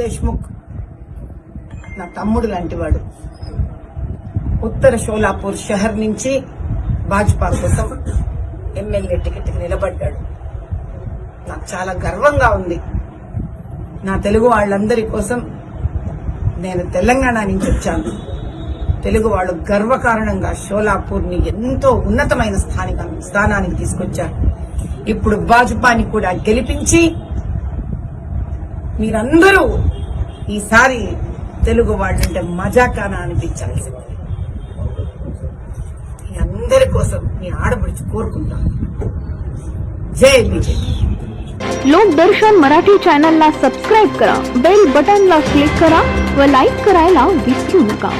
దేశ్ముఖ్ నా తమ్ముడు లాంటివాడు. ఉత్తర షోలాపూర్ షహర్ నుంచి భాజపా కోసం ఎమ్మెల్యే టికెట్ నిలబడ్డాడు. నాకు చాలా గర్వంగా ఉంది. నా తెలుగు వాళ్ళందరి కోసం నేను తెలంగాణ నుంచి వచ్చాను. తెలుగు వాళ్ళు గర్వకారణంగా షోలాపూర్ని ఎంతో ఉన్నతమైన స్థానిక స్థానానికి తీసుకొచ్చారు. ఇప్పుడు భాజపాని కూడా గెలిపించి మీరందరూ ఈసారి తెలుగు వాళ్ళంటే మజాకానా అనిపించాల్సింది మీ అందరి కోసం మీ ఆడపడిచి కోరుకుంటాను జై బీజేపీ लोक दर्शन मराठी चॅनलला सबस्क्राईब करा बेल बटनला क्लिक करा व लाईक करायला विसरू नका